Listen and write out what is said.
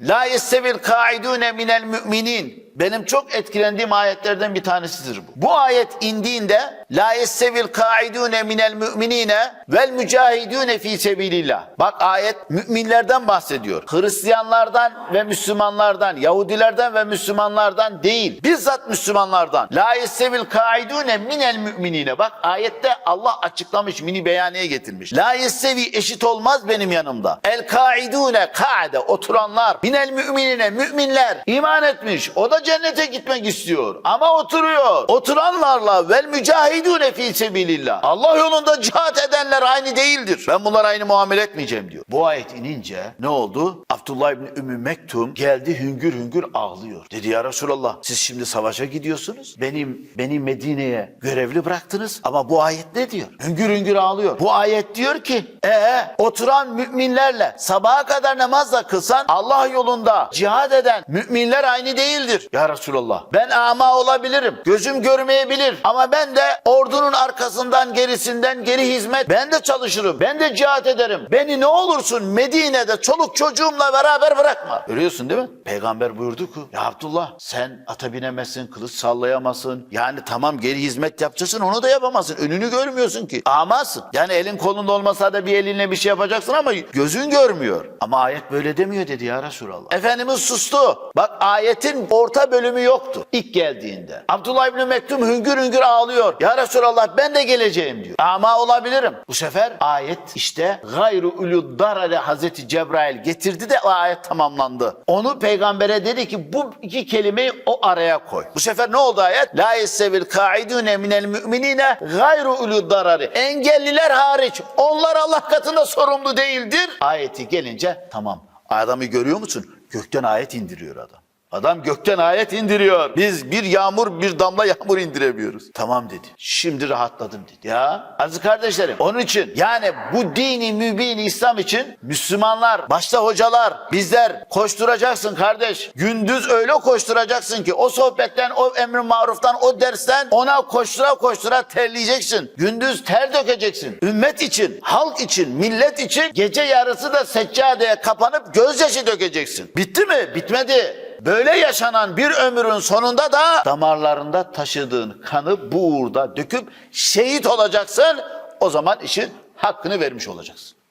La yestevil kaidune minel müminin. Benim çok etkilendiğim ayetlerden bir tanesidir bu. Bu ayet indiğinde la yestevil kaidune minel müminine vel mücahidune fi sebilillah. Bak ayet müminlerden bahsediyor. Hristiyanlardan ve Müslümanlardan, Yahudilerden ve Müslümanlardan değil. Bizzat Müslümanlardan. La yestevil kaidune minel müminine. Bak ayette Allah açıklamış, mini beyaneye getirmiş. La yestevi eşit olmaz benim yanımda. El kaidune kaide oturanlar minel müminine müminler iman etmiş. O da cennete gitmek istiyor ama oturuyor. Oturanlarla vel mücahidune fi sebilillah. Allah yolunda cihat edenler aynı değildir. Ben bunlara aynı muamele etmeyeceğim diyor. Bu ayet inince ne oldu? Abdullah İbni Ümmü Mektum geldi hüngür hüngür ağlıyor. Dedi ya Resulallah siz şimdi savaşa gidiyorsunuz. Benim beni Medine'ye görevli bıraktınız ama bu ayet ne diyor? Hüngür hüngür ağlıyor. Bu ayet diyor ki ee oturan müminlerle sabaha kadar namazla kılsan Allah yolunda cihad eden müminler aynı değildir. Ya Resulallah ben ama olabilirim. Gözüm görmeyebilir ama ben de ordunun arkasından gerisinden geri hizmet ben de çalışırım. Ben de cihat ederim. Beni ne olursun Medine'de çoluk çocuğumla beraber bırakma. Görüyorsun değil mi? Peygamber buyurdu ki ya Abdullah sen ata binemezsin, kılıç sallayamazsın. Yani tamam geri hizmet yapacaksın onu da yapamazsın. Önünü görmüyorsun ki. Amasın. Yani elin kolunda olmasa da bir elinle bir şey yapacaksın ama gözün görmüyor. Ama ayet böyle demiyor dedi ya Resulallah. Efendimiz sustu. Bak ayetin orta bölümü yoktu ilk geldiğinde. Abdullah İbni Mektum hüngür hüngür ağlıyor. Ya Resulallah ben de geleceğim diyor. Ama olabilirim. Bu sefer ayet işte gayru ulud darale Hazreti Cebrail getirdi de ayet tamamlandı. Onu peygambere dedi ki bu iki kelimeyi o araya koy. Bu sefer ne oldu ayet? La yessevil kaidune minel müminine gayru ulud darari. Engelliler hariç onlar Allah katında sorumlu değildir. Ayeti gelince tamam. Adamı görüyor musun? Gökten ayet indiriyor adam. Adam gökten ayet indiriyor. Biz bir yağmur bir damla yağmur indiremiyoruz. Tamam dedi. Şimdi rahatladım dedi. Ya aziz kardeşlerim onun için yani bu dini mübin İslam için Müslümanlar başta hocalar bizler koşturacaksın kardeş. Gündüz öyle koşturacaksın ki o sohbetten o emri maruftan o dersten ona koştura koştura terleyeceksin. Gündüz ter dökeceksin. Ümmet için, halk için, millet için gece yarısı da seccadeye kapanıp gözyaşı dökeceksin. Bitti mi? Bitmedi. Böyle yaşanan bir ömrün sonunda da damarlarında taşıdığın kanı bu uğurda döküp şehit olacaksın. O zaman işin hakkını vermiş olacaksın.